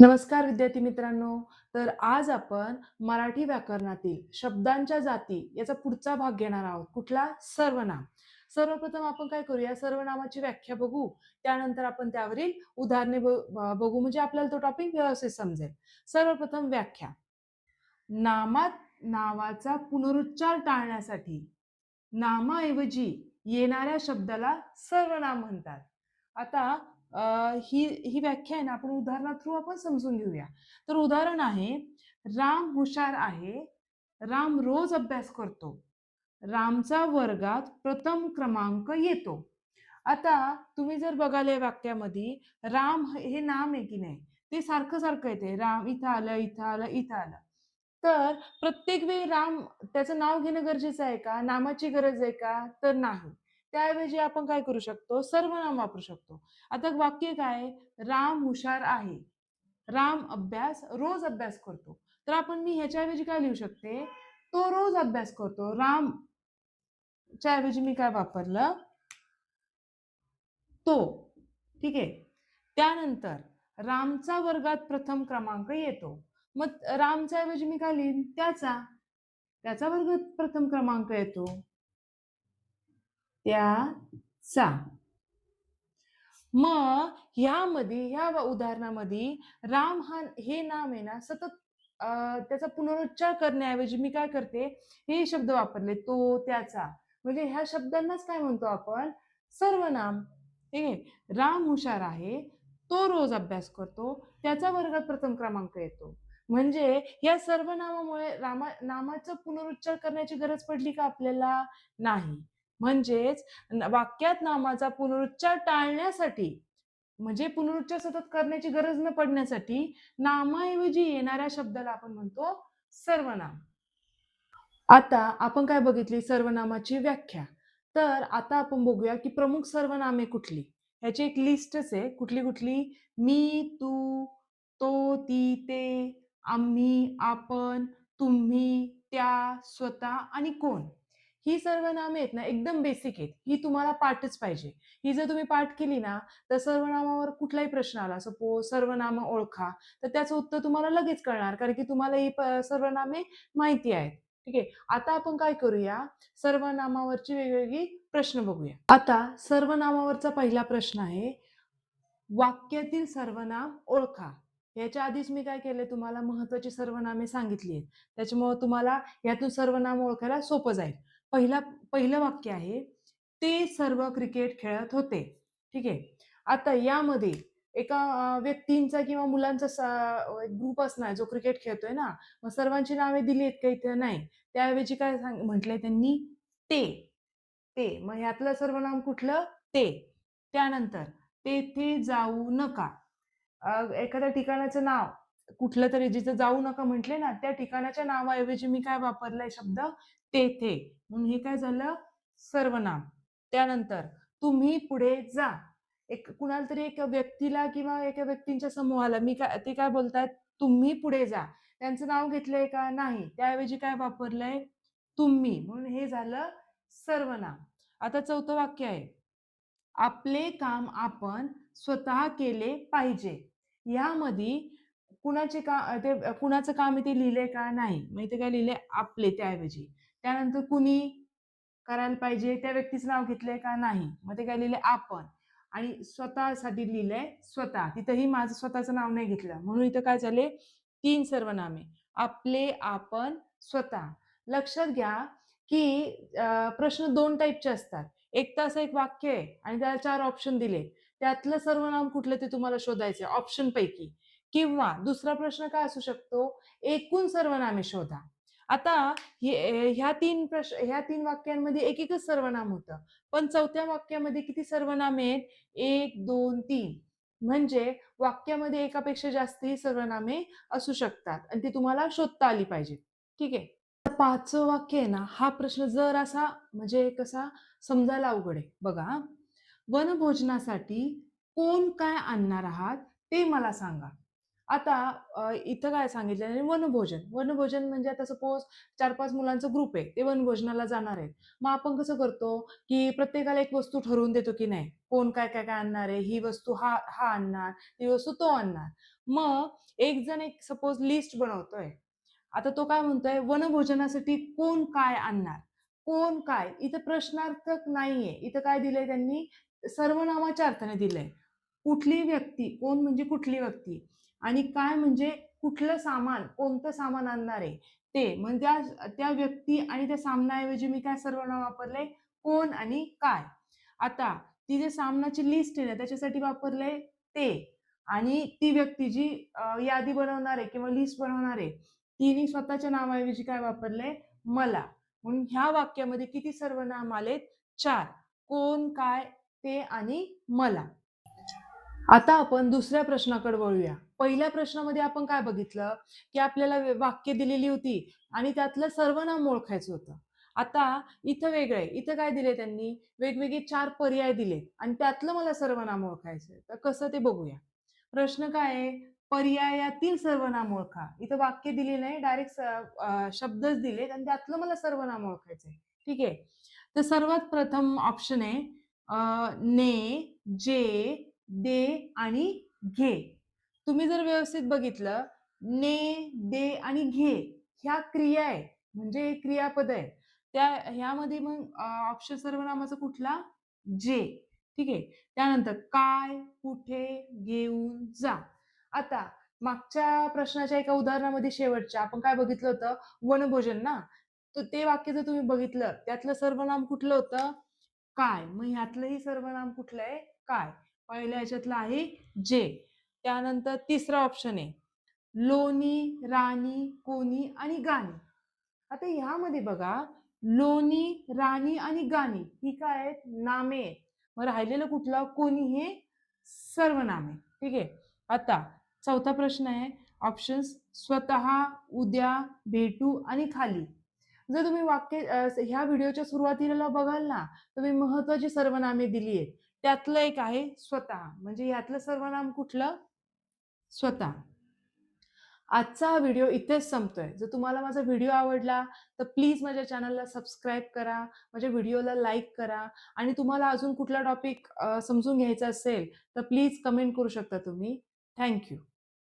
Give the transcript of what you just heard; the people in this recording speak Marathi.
नमस्कार विद्यार्थी मित्रांनो. तर आज आपण मराठी व्याकरणातील शब्दांच्या जाती याचा पुढचा भाग घेणार आहोत. कुठला? सर्वनाम. सर्वप्रथम आपण काय करूया? सर्वनामाची व्याख्या बघू. त्यानंतर आपण त्यावरील उदाहरणे बघू. म्हणजे आपल्याला तो टॉपिक व्यवस्थित समजेल. सर्वप्रथम व्याख्या. नामात नावाचा पुनरुच्चार टाळण्यासाठी नामाऐवजी येणाऱ्या शब्दाला सर्वनाम म्हणतात. आता ही ही व्याख्या आहे ना आपण उदाहरणा थ्रू आपण समजून घेऊया. तर उदाहरण आहे राम हुशार आहे राम रोज अभ्यास करतो रामचा वर्गात प्रथम क्रमांक येतो. आता तुम्ही जर बघाल या वाक्यामध्ये राम हे नाम आहे की नाही ते सारखं सारखं येते राम इथं आलं इथं आलं इथं आलं. तर प्रत्येक वेळी राम त्याचं नाव घेणं गरजेचं आहे का? नामाची गरज आहे का? तर नाही. त्याऐवजी आपण काय करू शकतो? सर्वनाम वापरू शकतो. आता वाक्य काय? राम हुशार आहे. राम अभ्यास रोज अभ्यास करतो. तर आपण मी ह्याच्याऐवजी काय लिहू शकते? तो रोज अभ्यास करतो. राम च्या ऐवजी मी काय वापरलं? तो. ठीक आहे? त्यानंतर रामचा वर्गात प्रथम क्रमांक येतो. मग रामच्या ऐवजी मी काय लिहीन? त्याचा. त्याचा वर्गात प्रथम क्रमांक येतो. त्याचा मग ह्यामध्ये ह्या उदाहरणामध्ये राम हा हे नाम आहे ना सतत त्याचा पुनरुच्चार करण्याऐवजी मी काय करते हे शब्द वापरले तो त्याचा. म्हणजे ह्या शब्दांनाच काय म्हणतो आपण? सर्वनाम ठीक आहे? राम हुशार आहे तो रोज अभ्यास करतो त्याचा वर्गात प्रथम क्रमांक येतो. म्हणजे या सर्वनामामुळे रामा नामाचा पुनरुच्चार करण्याची गरज पडली का आपल्याला? नाही. म्हणजेच वाक्यात नामाचा पुनरुच्चार टाळण्यासाठी म्हणजे पुनरुच्चार सतत करण्याची गरज न पडण्यासाठी नामाऐवजी येणाऱ्या शब्दाला आपण म्हणतो सर्वनाम. आता आपण काय बघितली? सर्वनामाची व्याख्या. तर आता आपण बघूया की प्रमुख सर्वनामे कुठली? ह्याची एक लिस्टच आहे. कुठली कुठली? मी तू तो ती ते आम्ही आपण तुम्ही त्या स्वतः आणि कोण? ही सर्वनामे आहेत ना एकदम बेसिक आहेत. ही तुम्हाला पाठच पाहिजे. ही जर तुम्ही पाठ केली ना तर सर्वनामावर कुठलाही प्रश्न आला सपोज सर्वनाम ओळखा तर त्याचं उत्तर तुम्हाला लगेच कळणार कारण की तुम्हाला ही सर्वनामे माहिती आहेत. ठीक आहे? आता आपण काय करूया? सर्वनामावरची वेगवेगळी प्रश्न बघूया. आता सर्वनामावरचा पहिला प्रश्न आहे वाक्यातील सर्वनाम ओळखा. याच्या आधीच मी काय केले तुम्हाला महत्वाची सर्वनामे सांगितली आहेत. त्याच्यामुळे तुम्हाला यातून सर्वनाम ओळखायला सोपं जाईल. पहिला पहिलं वाक्य आहे ते सर्व क्रिकेट खेळत होते. ठीक आहे? आता यामध्ये एका व्यक्तींचा किंवा मुलांचा ग्रुप असणार जो क्रिकेट खेळतोय ना मग सर्वांची नावे दिली आहेत का इथे? नाही. त्याऐवजी काय सांग म्हटलंय त्यांनी ते ते. मग ह्यातलं सर्वनाम कुठलं? ते. त्यानंतर तेथे जाऊ नका. एखाद्या ठिकाणाचं नाव कुठलं तरी जिथं जाऊ नका म्हटले ना त्या ठिकाणाच्या नावाऐवजी मी काय वापरलाय शब्द? तेथे. म्हणून हे काय झालं? सर्वनाम. त्यानंतर तुम्ही पुढे जा. एक कुणाला तरी एका व्यक्तीला किंवा एका व्यक्तींच्या समूहाला मी काय ते काय बोलतायत? तुम्ही पुढे जा. त्यांचं नाव घेतलंय का? नाही. त्याऐवजी काय वापरलंय? तुम्ही. म्हणून हे झालं सर्वनाम. आता चौथं वाक्य आहे. आपले काम आपण स्वतः केले पाहिजे. यामध्ये कुणाचे का ते कुणाचं काम आहे ते लिहिलंय का नाही? मग ते काय लिहिले? आपले त्याऐवजी. त्यानंतर कुणी करायला पाहिजे त्या व्यक्तीचं नाव घेतलंय का नाही? मग ते काय लिहिलंय आपण. आणि स्वतःसाठी लिहिलंय स्वतः. तिथंही माझं स्वतःचं नाव नाही घेतलं. म्हणून इथं काय झाले? तीन सर्वनामे. आपले आपण स्वतः. लक्षात घ्या की प्रश्न दोन टाईपचे असतात. एक तर असं एक वाक्य आहे आणि त्याला चार ऑप्शन दिले त्यातलं सर्वनाम कुठलं ते तुम्हाला शोधायचं ऑप्शन पैकी. किंवा दुसरा प्रश्न काय असू शकतो? एकूण सर्वनामे शोधा. आता ह्या तीन प्रश्न ह्या तीन वाक्यांमध्ये एक एकच सर्वनाम होतं. पण चौथ्या वाक्यामध्ये किती सर्वनामे आहेत? एक दोन तीन. म्हणजे वाक्यामध्ये एकापेक्षा जास्तही सर्वनामे असू शकतात आणि ती तुम्हाला शोधता आली पाहिजे ठीक आहे? पाचवं वाक्य आहे ना हा प्रश्न जर असा म्हणजे कसा समजायला अवघड आहे. बघा वनभोजनासाठी कोण काय आणणार आहात ते मला सांगा. आता इथं काय सांगितलं वनभोजन. वनभोजन म्हणजे आता सपोज 4-5 मुलांचा ग्रुप आहे. ते वनभोजनाला जाणार आहेत. मग आपण कसं करतो, की प्रत्येकाला एक वस्तू ठरवून देतो, की नाही कोण काय, काय, काय आणणार आहे. ही वस्तू हा हा आणणार, ही वस्तू तो आणणार. मग एक जण एक सपोज लिस्ट बनवतोय. आता तो काय म्हणतोय, वनभोजनासाठी कोण काय आणणार? कोण काय? इथं प्रश्नार्थक नाहीये. इथं काय दिलंय त्यांनी सर्वनामाच्या अर्थाने दिलंय. कुठली व्यक्ती, कोण म्हणजे कुठली व्यक्ती आणि काय म्हणजे कुठलं सामान, कोणतं सामान आणणार आहे ते. म्हणजे त्या त्या व्यक्ती आणि त्या सामनाऐवजी मी काय सर्वनाम वापरले कोण आणि काय. आता ती जी सामनाची लिस्ट आहे ना, त्याच्यासाठी वापरले ते आणि ती व्यक्ती जी यादी बनवणार आहे किंवा लिस्ट बनवणार आहे, तिने स्वतःच्या नावाऐवजी काय वापरलंय, मला. म्हणून ह्या वाक्यामध्ये किती सर्वनाम आलेत? चार कोण, काय, ते आणि मला. आता आपण दुसऱ्या प्रश्नाकडे वळूया. पहिल्या प्रश्नामध्ये आपण काय बघितलं, की आपल्याला वाक्य दिलेली होती आणि त्यातलं सर्वनाम ओळखायचं होतं. आता इथं वेगळं आहे. इथं काय दिलंय त्यांनी? वेगवेगळे चार पर्याय दिलेत आणि त्यातलं मला सर्वनाम ओळखायचंय. तर कसं ते बघूया. प्रश्न काय आहे? पर्यायातील सर्वनाम ओळखा. इथं वाक्य दिले नाही, डायरेक्ट शब्दच दिलेत आणि त्यातलं मला सर्वनाम ओळखायचंय. ठीक आहे. तर सर्वात प्रथम ऑप्शन आहे ने, जे, दे आणि घे. तुम्ही जर व्यवस्थित बघितलं, ने, दे आणि घे ह्या क्रिया आहे. म्हणजे क्रियापद आहे. त्या ह्यामध्ये मग ऑप्शन सर्वनामाचा कुठला? जे. ठीक आहे. त्यानंतर काय, कुठे, घेऊन, जा. आता मागच्या प्रश्नाच्या एका उदाहरणामध्ये शेवटच्या आपण काय बघितलं होतं? वनभोजन ना. तर ते वाक्य जर तुम्ही बघितलं, त्यातलं सर्वनाम कुठलं होतं? काय. मग ह्यातलंही सर्वनाम कुठलं आहे? काय. पहिल्या ह्याच्यातलं आहे जे. त्यानंतर तिसरा ऑप्शन आहे. लोणी, राणी, कोणी आणि गाणी. आता ह्यामध्ये बघा लोणी, राणी आणि गाणी ही काय आहेत? नामे आहेत. मग राहिलेलं कुठलं? कोणी हे सर्वनामे आहे. ठीक आहे. आता चौथा प्रश्न आहे ऑप्शन्स स्वतः, उद्या, भेटू आणि खाली. जर तुम्ही वाक्य ह्या व्हिडिओच्या सुरुवातीला बघाल ना, तर मी महत्त्वाची सर्वनामे दिली आहेत. त्यातलं एक आहे स्वतः. म्हणजे ह्यातलं सर्वनाम कुठलं? स्वतः. आजचा हा व्हिडिओ इथेच संपतोय. जर तुम्हाला माझा व्हिडिओ आवडला, तर प्लीज माझ्या चॅनलला सबस्क्राईब करा, माझ्या व्हिडिओला लाईक करा आणि तुम्हाला अजून कुठला टॉपिक समजून घ्यायचा असेल, तर प्लीज कमेंट करू शकता तुम्ही. थँक्यू